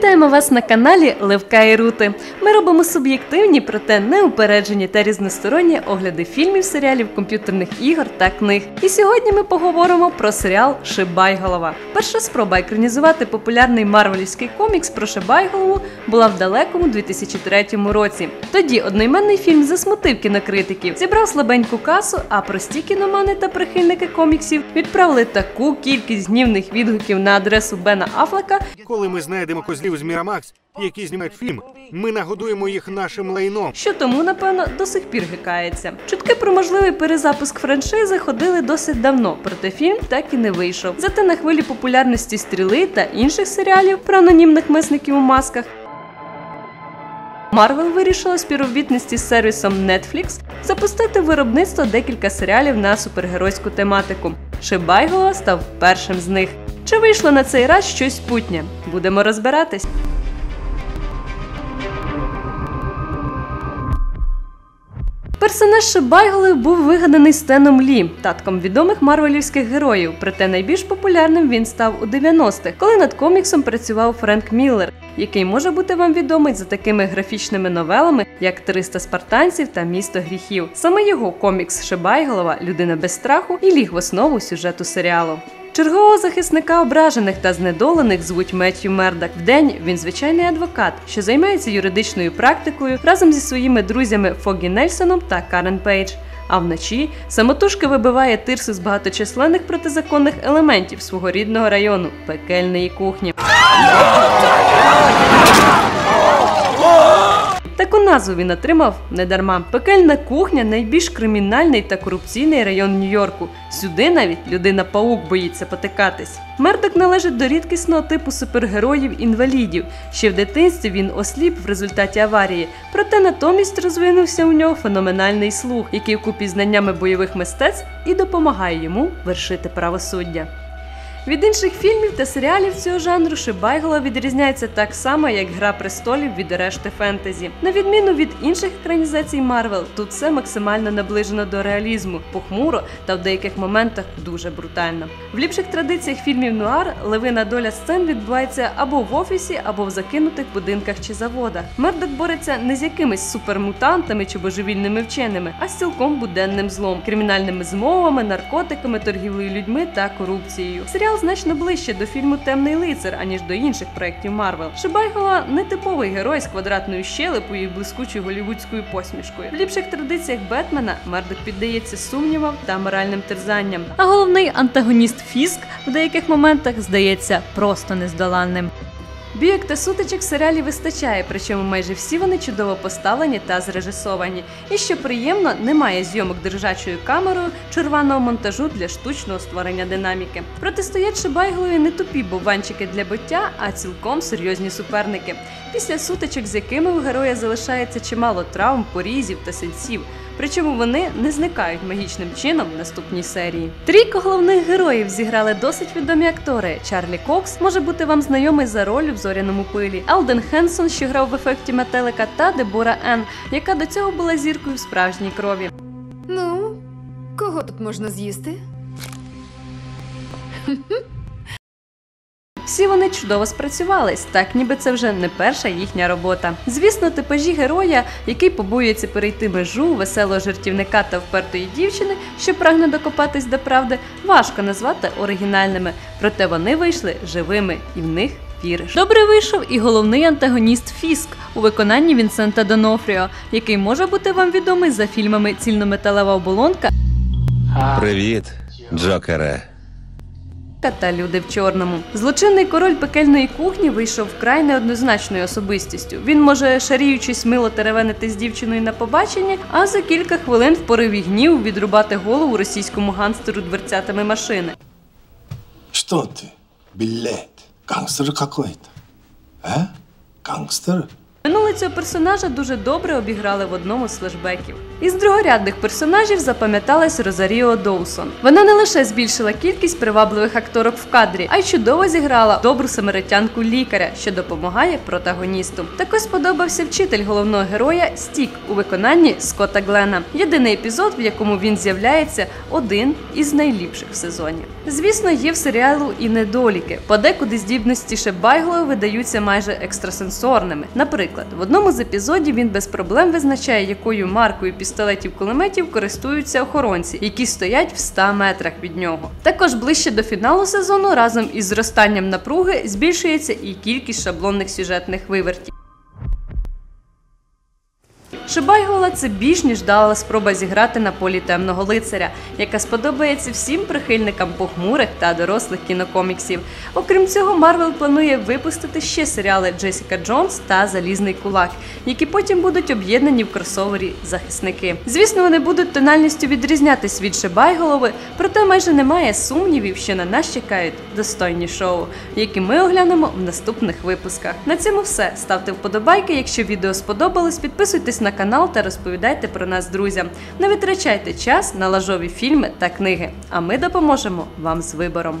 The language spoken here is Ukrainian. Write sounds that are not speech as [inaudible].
Вітаємо вас на каналі Левка і Рути. Ми робимо суб'єктивні, проте неупереджені та різносторонні огляди фільмів, серіалів, комп'ютерних ігор та книг. І сьогодні ми поговоримо про серіал Шибайголова. Перша спроба екранізувати популярний марвелівський комікс про Шибайголову була в далекому 2003 році. Тоді одноіменний фільм засмутив кінокритиків, зібрав слабеньку касу, а прості кіномани та прихильники коміксів відправили таку кількість гнівних відгуків на адресу Бена Афлека, Коли ми знайдемо козлів з Мірамакс, які знімають фільм, ми нагодуємо їх нашим лайном. що тому, напевно, до сих пір гикається. Чутки про можливий перезапуск франшизи ходили досить давно, проте фільм так і не вийшов. Зате на хвилі популярності стріли та інших серіалів про анонімних месників у масках. Марвел вирішила співробітності з сервісом Netflix запустити виробництво декілька серіалів на супергеройську тематику. Шибайголова став першим з них. Чи вийшло на цей раз щось путнє? Будемо розбиратись. Персонаж Шибайголи був вигаданий Стеном Лі, татком відомих марвелівських героїв. Проте найбільш популярним він став у 90-х, коли над коміксом працював Френк Міллер, який може бути вам відомий за такими графічними новелами, як «300 спартанців та Місто гріхів. Саме його комікс Шибайголова Людина без страху і ліг в основу сюжету серіалу. Чергового захисника ображених та знедолених звуть Меттью Мердак. Вдень він звичайний адвокат, що займається юридичною практикою разом зі своїми друзями Фогі Нельсоном та Карен Пейдж. А вночі самотужки вибиває тирсу з багаточисленних протизаконних елементів свого рідного району пекельної кухні. Таку назву він отримав недарма. Пекельна кухня найбільш кримінальний та корупційний район Нью-Йорку. Сюди навіть людина-паук боїться потикатись. Мердок належить до рідкісного типу супергероїв-інвалідів. Ще в дитинстві він осліп в результаті аварії, проте натомість розвинувся у нього феноменальний слух, який вкупі з знаннями бойових мистецтв і допомагає йому вершити правосуддя. Від інших фільмів та серіалів цього жанру Шибайгола відрізняється так само, як Гра престолів від решти фентезі. На відміну від інших екранізацій Марвел, тут все максимально наближено до реалізму, похмуро та в деяких моментах дуже брутально. В ліпших традиціях фільмів нуар левина доля сцен відбувається або в офісі, або в закинутих будинках чи заводах. Мердок бореться не з якимись супермутантами чи божевільними вченими, а з цілком буденним злом, кримінальними змовами, наркотиками, торгівлею людьми та корупцією. Серіал значно ближче до фільму Темний лицар, аніж до інших проєктів Марвел. Шибайгова не типовий герой з квадратною щелепою і блискучою голівудською посмішкою. В ліпших традиціях Бетмена Мердок піддається сумнівам та моральним терзанням. А головний антагоніст Фіск в деяких моментах здається просто нездоланним. Бійок та сутичок в серіалі вистачає, причому майже всі вони чудово поставлені та зрежисовані. І що приємно, немає зйомок держачою камерою чи рваного монтажу для штучного створення динаміки. Протистоять Шибайголові не тупі буванчики для биття, а цілком серйозні суперники. Після сутичок, з якими у героя залишається чимало травм, порізів та синців. Причому вони не зникають магічним чином в наступній серії. Трійко головних героїв зіграли досить відомі актори. Чарлі Кокс може бути вам знайомий за роль в зоряному пилі. Елден Хенсон, що грав в ефекті метелика, та Дебора Енн, яка до цього була зіркою в справжній крові. Ну, кого тут можна з'їсти? [laughs] Всі вони чудово спрацювались, так ніби це вже не перша їхня робота. Звісно, типажі героя, який побоюється перейти межу веселого жартівника та впертої дівчини, що прагне докопатись до правди, важко назвати оригінальними, проте вони вийшли живими і в них віриш. Добре вийшов і головний антагоніст Фіск у виконанні Вінсента Донофріо, який може бути вам відомий за фільмами Цільнометалева оболонка Привіт, Джокере. Та люди в чорному. Злочинний король пекельної кухні вийшов вкрай неоднозначною особистістю. Він може шаріючись мило теревенити з дівчиною на побаченні, а за кілька хвилин в пориві гнів відрубати голову російському гангстеру дверцятами машини. Что ты, билет? Гангстер какой-то. А? Гангстер? Минуле цього персонажа дуже добре обіграли в одному з флешбеків. Із другорядних персонажів запам'яталась Розаріо Доусон. Вона не лише збільшила кількість привабливих акторок в кадрі, а й чудово зіграла добру самаритянку лікаря, що допомагає протагоністу. Також сподобався вчитель головного героя Стік у виконанні Скотта Глена. Єдиний епізод, в якому він з'являється один із найліпших в сезоні. Звісно, є в серіалу і недоліки. Подекуди здібності Шебайглова видаються майже екстрасенсорними. Наприклад, в одному з епізодів він без проблем визначає, якою маркою пістолетів-кулеметів користуються охоронці, які стоять в 100 метрах від нього. Також ближче до фіналу сезону разом із зростанням напруги збільшується і кількість шаблонних сюжетних вивертів. Шибайгола це більш ніж дала спроба зіграти на полі темного лицаря, яка сподобається всім прихильникам похмурих та дорослих кінокоміксів. Окрім цього, Марвел планує випустити ще серіали Джесіка Джонс та Залізний кулак, які потім будуть об'єднані в кросовері захисники. Звісно, вони будуть тональністю відрізнятись від Шибайголови, проте майже немає сумнівів, що на нас чекають достойні шоу, які ми оглянемо в наступних випусках. На цьому все. Ставте вподобайки, якщо відео сподобалось, підписуйтесь на канал та розповідайте про нас друзям. Не витрачайте час на лажові фільми та книги, а ми допоможемо вам з вибором.